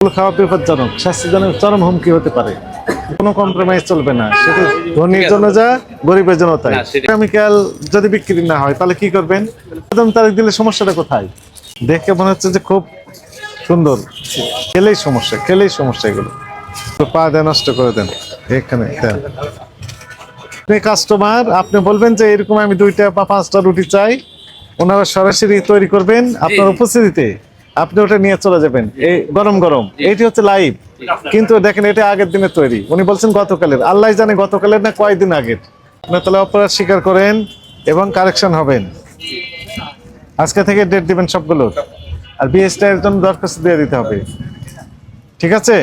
খাওয়া বিপজ্জনক স্বাস্থ্যজনক চরম হুমকি হতে পারে। কোনো কম্প্রোমাইজ চলবে না। সেটা ধনীর জন্য যা গরিবের জন্য তাই। কেমিক্যাল যদি বিক্রি না হয় তাহলে কি করবেন? প্রথম তারিখ দিলে সমস্যাটা কোথায়? দেখে মনে হচ্ছে যে খুব সুন্দর। খেলেই সমস্যা খেলেই সমস্যা এগুলো। পা দেন নষ্ট করে দেন। এখানে আপনি কাস্টমার আপনি বলবেন যে এরকম আমি দুইটা বা পাঁচটা রুটি চাই। ওনারা সরাসরি তৈরি করবেন আপনার উপস্থিতিতে। আপনি ওটা নিয়ে চলে যাবেন। এই গরম গরম। এইটি হচ্ছে লাইভ। কিন্তু দেখেন এটা আগের দিনের তৈরি। উনি বলছেন গতকালের। আল্লাহ জানে গতকালের না কয়েকদিন আগের। আপনার তাহলে অপরাধ স্বীকার করেন এবং কারেকশন হবেন। আজকে থেকে ডেট দিবেন সবগুলোর আর বিএসটা এর জন্য দরখাস্ত দিয়ে দিতে হবে। ঠিক আছে?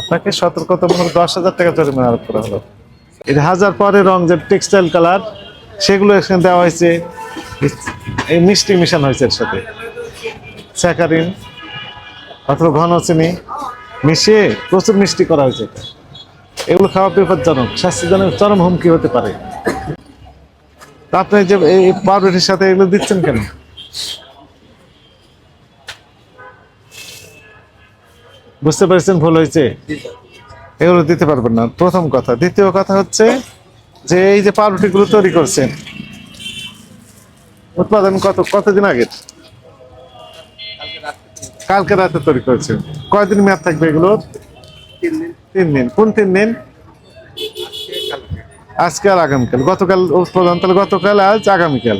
আপনাকে সতর্কতামূলক দশ হাজার টাকা জরিমানা আরোপ করা হলো। এই যে হাজার পরে রং যে টেক্সটাইল কালার সেগুলো এখানে দেওয়া হয়েছে। এই মিষ্টি মিশানো হয়েছে এর সাথে। স্যাকারিন অথবা ঘন চিনি মিশিয়ে প্রচুর মিষ্টি করা হয়েছে। এগুলো খাওয়া বিপজ্জনক, স্বাস্থ্যজনক চরম হুমকি হতে পারে। তা আপনি যে এই পাউরুটির সাথে এগুলো দিচ্ছেন কেন? বুঝতে পেরেছেন ভুল হয়েছে? এগুলো দিতে পারবেন না। প্রথম কথা। দ্বিতীয় কথা হচ্ছে যে এই যে পাউরুটিগুলো তৈরি করছেন, উৎপাদন কত কতদিন আগের? কালকে রাতে তৈরি করেছেন কয়দিন মেয়াদ থাকবে এগুলো? তিন দিন। কোন তিন দিন? আজকে আর আগামীকাল। গতকাল উৎপাদন তাহলে গতকাল আজ আগামীকাল।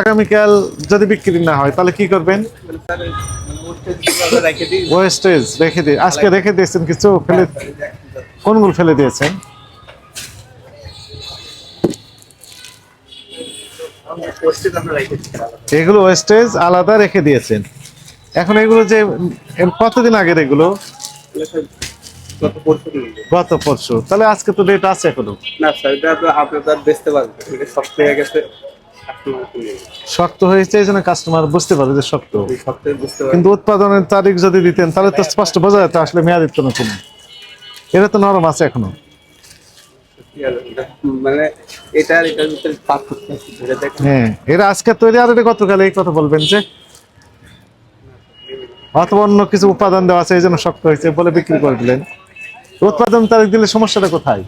আগামীকাল যদি বিক্রি না হয়, তাহলে কি করবেন? ওয়েস্টেজ রেখে দিয়ে, আজকে রেখে দিয়েছেন কিছু? ফেলে কোনগুলো ফেলে দিয়েছেন? এগুলো ওয়েস্টেজ আলাদা রেখে দিয়েছেন। এখন এগুলো যে কতদিন আগের এগুলো? গত পরশু। তাহলে আজকে তো ডেট আছে এখনও। না স্যার এটা তো আপনি তো বেচতে পারবেন এটা শক্ত হয়ে গেছে। শক্ত হয়েছে এই জন্য কাস্টমার বুঝতে পারে যে শক্ত। কিন্তু উৎপাদনের তারিখ যদি দিতেন তাহলে তো স্পষ্ট বোঝা যেত আসলে মেয়াদিত কোনো কিনা। এটা তো নরম আছে এখনও। এটা, মানে এটা এটার ভিতরে হ্যাঁ এরা আজকে তৈরি আর এটা গতকাল এই কথা বলবেন যে অথবা অন্য কিছু উপাদান দেওয়া আছে এই জন্য শক্ত হয়েছে বলে বিক্রি করে দিলেন। উৎপাদন তারিখ দিলে সমস্যাটা কোথায়?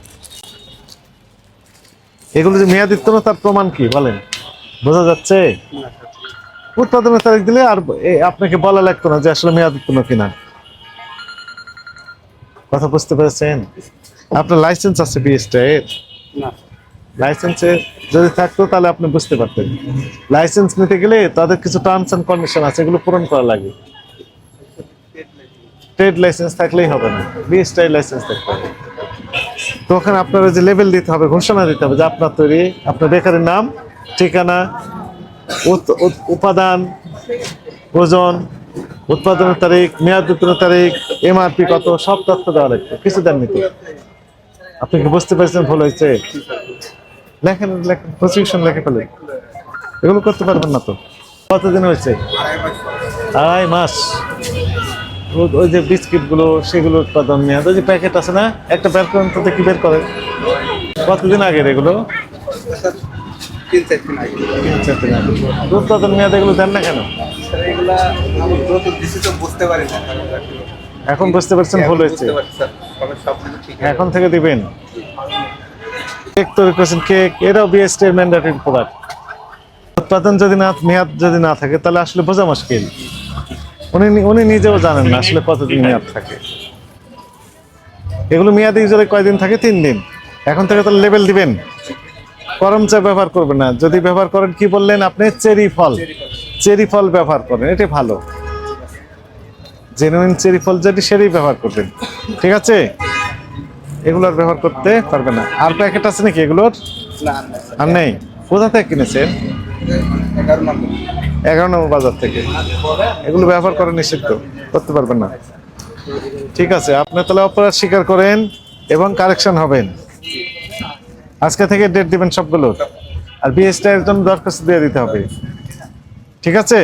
এগুলো যে মেয়াদিত্ব না তার প্রমাণ কি? বলেন। বোঝা যাচ্ছে? উৎপাদনের তারিখ দিলে আর আপনাকে বলা লাগতো না যে আসলে মেয়াদিত্ব না। কিনা কথা বুঝতে পেরেছেন? আপনার লাইসেন্স আছে বিএসটা এর? না। লাইসেন্সে যদি থাকতো তাহলে আপনি বুঝতে পারতেন। লাইসেন্স নিতে গেলে তাদের কিছু টার্মস এন্ড কন্ডিশন আছে এগুলো পূরণ করা লাগে। ট্রেড লাইসেন্স থাকলেই হবে না। বিএসটাই লাইসেন্স থাকতে হবে। তো ওখানে আপনার যে লেভেল দিতে হবে, ঘোষণা দিতে হবে যে আপনার তৈরি, আপনার বেকারের নাম, ঠিকানা উপাদান, ওজন, উৎপাদনের তারিখ, মেয়াদ উত্তরের তারিখ এমআরপি কত, সব তথ্য দেওয়া লাগবে। কিছু দেননি তো? আপনি কি বুঝতে পারছেন ভুল হয়েছে? লেখেন লেখেন প্রসিকিউশন লেখে ফেলেন। এগুলো করতে পারবেন না তো? কতদিন হয়েছে? আড়াই মাস। ওই যে বিস্কিটগুলো সেগুলো উৎপাদন মেয়াদ ওই যে প্যাকেট আছে না একটা বের করেন তো দেখি বের করে কতদিন আগের এগুলো? উৎপাদন মেয়াদ এগুলো দেন না কেন? এখন বুঝতে পারছেন ভুল হয়েছে। এখন থেকে দিবেন। কেক তৈরি করছেন কেক। ম্যান্ডেটরি প্রোডাক্ট উৎপাদন যদি না মেয়াদ যদি না থাকে তাহলে আসলে বোঝা মুশকিল। উনি উনি নিজেও জানেন না আসলে কতদিন মেয়াদ থাকে। এগুলো মেয়াদি যদি কয়দিন থাকে? তিন দিন। এখন থেকে তো লেবেল দিবেন। করম চা ব্যবহার করবেন না। যদি ব্যবহার করেন কি বললেন আপনি? চেরি ফল। চেরি ফল ব্যবহার করেন এটা ভালো। জেনুইন চেরি ফল যেটি সেটাই ব্যবহার করবেন। ঠিক আছে? এগুলোর ব্যবহার করতে পারবে না। আর প্যাকেট আছে নাকি এগুলোর? না না আর নেই। কোথা থেকে কিনেছেন? এগারো নম্বর বাজার থেকে। এগুলো ব্যবহার করা নিষিদ্ধ করতে পারবেন না। ঠিক আছে আপনি তাহলে অপরাধ স্বীকার করেন এবং কারেকশন হবেন। আজকে থেকে ডেট দিবেন সবগুলোর আর বিএসটা জন্য দরখাস্ত দিয়ে দিতে হবে। ঠিক আছে?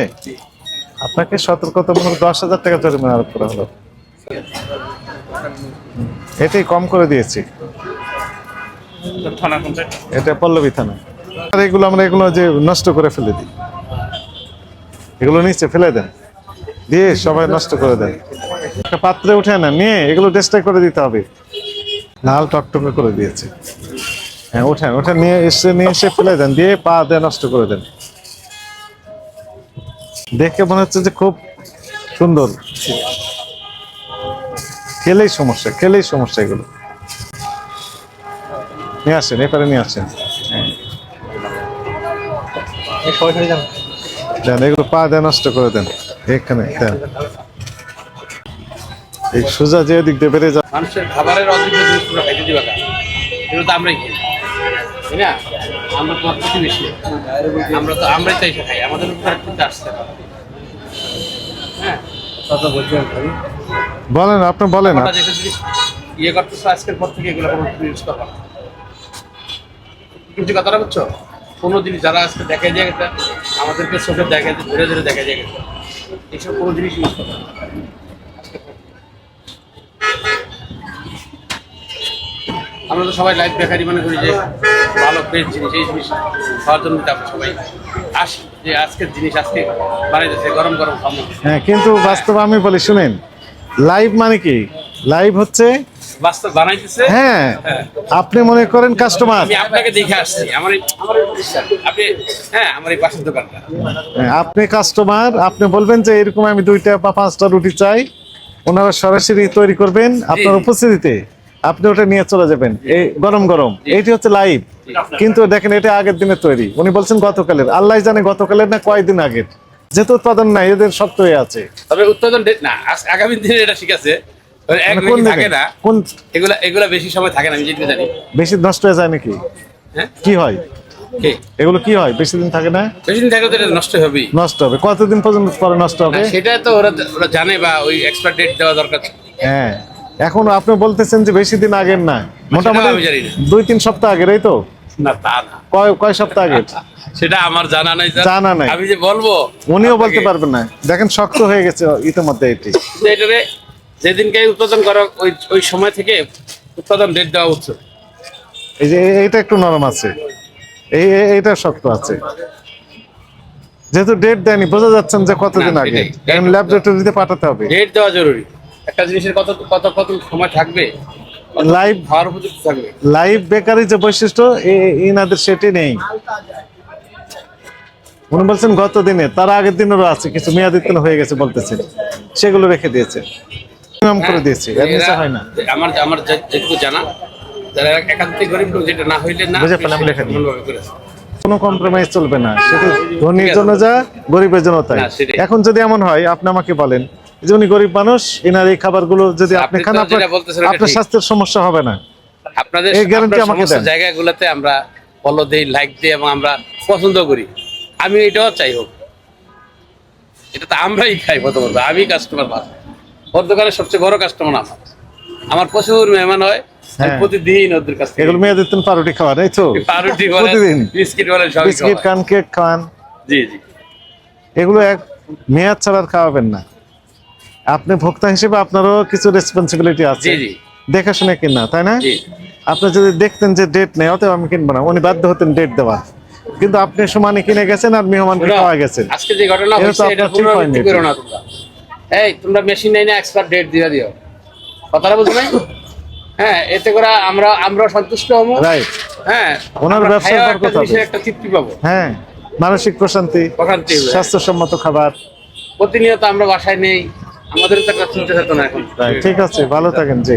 আপনাকে সতর্কতামূলক দশ হাজার টাকা জরিমানা আরোপ করা হলো। এটাই কম করে দিয়েছি। এটা পল্লবী থানা। আর এগুলো আমরা এগুলো যে নষ্ট করে ফেলে দিই। এগুলো নিচে ফেলে দেন। দিয়ে সবাই নষ্ট করে দেন। একটা পাত্রে উঠে না নিয়ে এগুলো ডেস্টাই করে দিতে হবে। লাল টকটকে করে দিয়েছে। হ্যাঁ ওঠেন ওঠেন নিয়ে এসে নিয়ে এসে ফেলে দেন, দিয়ে পা দিয়ে নষ্ট করে দেন। দেখে মনে হচ্ছে যে খুব সুন্দর। খেলেই সমস্যা খেলেই সমস্যা এগুলো। নিয়ে আসেন, এপারে নিয়ে আসেন। হ্যাঁ দেন এগুলো পা দিয়ে নষ্ট করে দেন। এখানে দেন। এই সোজা যে দিক দিয়ে বেড়ে যা। মানুষের খাবারের অযোগ্য জিনিসগুলো খাইতে দিবা এগুলো তো আমরাই খাই। তাই না? আমরা তো প্রতিবেশী আমরা তো আমরাই তো খাই। আমাদের উপর কিন্তু আসছে না। হ্যাঁ? বলেন আপনি বলেন। ইয়ে করতেছো আজকের পর থেকে এগুলো কোনো ইউজ করব না। কিন্তু কথাটা বুঝছ? কোনো জিনিস যারা আজকে দেখা যায় গেছে আমাদেরকে চোখে দেখা যায়, ধরে ধরে দেখা যায়। এইসব কোনো জিনিস ইউজ করব না। আমরা তো সবাই লাইফ বেকারি মনে করি যে ভালো ফ্রেশ জিনিস, এই জিনিস খাওয়ার জন্য আমরা সবাই আসি। যে আজকের জিনিস আজকে বানাইতেছে গরম গরম খাব। হ্যাঁ কিন্তু বাস্তবে আমি বলি, শুনেন লাইভ মানে কি? লাইভ হচ্ছে হ্যাঁ আপনি মনে করেন কাস্টমার আমি আপনাকে দেখে আসছি। আমার আমার আপনি হ্যাঁ আমার এই পাশের দোকানটা। আপনি কাস্টমার আপনি বলবেন যে এরকম আমি দুইটা বা পাঁচটা রুটি চাই ওনারা সরাসরি তৈরি করবেন আপনার উপস্থিতিতে। আপনি ওটা নিয়ে চলে যাবেন। এই গরম গরম। এইটি হচ্ছে লাইভ কিন্তু দেখেন এটা আগের দিনের তৈরি। উনি বলছেন গতকালের। আল্লাহ জানে গতকালের না কয়েকদিন আগের। যেহেতু উৎপাদন নাই এদের সব হয়ে আছে। তবে উৎপাদন ডেট না আগামী দিনে এটা ঠিক আছে। এক মানে কোন থাকে না। কোন এগুলা এগুলা বেশি সময় থাকে না আমি যেটুকু জানি। বেশি নষ্ট হয়ে যায় নাকি? হ্যাঁ? কি হয়? এগুলো কি হয়? বেশি দিন থাকে না? বেশি দিন থাকলে তো এটা নষ্ট হবেই। নষ্ট হবে। কতদিন পর্যন্ত পরে নষ্ট হবে? সেটা তো ওরা ওরা জানে বা ওই এক্সপায়ার ডেট দেওয়া দরকার। হ্যাঁ। এখন আপনি বলতেছেন যে বেশি দিন আগের না। মোটামুটি দুই তিন সপ্তাহ আগের এই তো? না তা না। কয় কয় সপ্তাহ আগের? সেটা আমার জানা নাই জানা নাই। আমি যে বলব উনিও বলতে পারবেন না। দেখেন শক্ত হয়ে গেছে ইতিমধ্যে এটি। এটারে যেদিনকে উৎপাদন করা ওই ওই সময় থেকে উৎপাদন ডেট দেওয়া উচিত এই যে এইটা একটু নরম আছে। এই এইটা শক্ত আছে। যেহেতু ডেট দেয়নি বোঝা যাচ্ছেন যে কতদিন আগে। কারণ ল্যাবরেটরিতে পাঠাতে হবে। ডেট দেওয়া জরুরি। একটা জিনিসের কত কত কত সময় থাকবে? লাইভ খাওয়ার উপযুক্ত থাকবে? লাইভ বেকারি যে বৈশিষ্ট্য এ- এনাদের সেটি নেই। উনি বলছেন গত দিনে তার আগের দিনেরও আছে কিছু মেয়াদিত্ব হয়ে গেছে বলতেছেন সেগুলো রেখে দিয়েছে। করে দিয়েছে। এর নিচে হয় না। আমার আমার যেটুকু জানা যারা গরিব লোক যেটা না হইলে না বুঝে পেলাম, লেখা দিই। কোনো কম্প্রোমাইজ চলবে না। সেটা ধনীর জন্য যা গরিবের জন্য তাই। এখন যদি এমন হয় আপনি আমাকে বলেন যে উনি গরিব মানুষ এনার এই খাবারগুলো যদি আপনি খান আপনার। স্বাস্থ্যের সমস্যা হবে না। আপনাদের এই আপনার আমাকে দেন। জায়গাগুলোতে আমরা ফলো দেই লাইক দিই এবং আমরা পছন্দ করি। আমি এটাও চাই হোক। এটা তো আমরাই খাই প্রথমত। আমি কাস্টমার ওর দোকানের সবচেয়ে বড় কাস্টমার আমার। আমার প্রচুর মেহমান হয় হ্যাঁ। প্রতিদিন ওদের কাছ থেকে। এগুলো মেয়াদিত্ব পাউরুটি খাওয়ার এই তো? পাউরুটি প্রতিদিন। বিস্কিট বলেন সবই বিস্কিট খান কেক খান। জি জি। এগুলো এক মেয়াদ ছাড়া খাওয়াবেন না। আপনি ভোক্তা হিসেবে আপনারও কিছু রেসপন্সিবিলিটি আছে। দেখে শুনে কিনা তাই না? আপনি যদি দেখতেন যে ডেট নেই অতএব আমি কিনবো না। উনি বাধ্য হতেন ডেট দেওয়া। কিন্তু আপনি সমানে কিনে গেছেন আর মেহমানকে খাওয়া গেছেন। আজকে যে ঘটনা এটা তোমরা। এই তোমরা মেশিন নেই না এক্সপার্ট ডেট দিয়ে দিও। কথাটা বুঝো নাই? হ্যাঁ এতে করে আমরা আমরা সন্তুষ্ট হব। রাইট হ্যাঁ ওনার ব্যবসার বরকত একটা জিনিসের হবে। একটা তৃপ্তি পাবো। হ্যাঁ মানসিক প্রশান্তি প্রশান্তি স্বাস্থ্যসম্মত খাবার। প্রতিনিয়ত আমরা বাসায় নেই। আমাদের তো একটা চিন্তা চেতনা এখন ঠিক আছে ভালো থাকেন জি।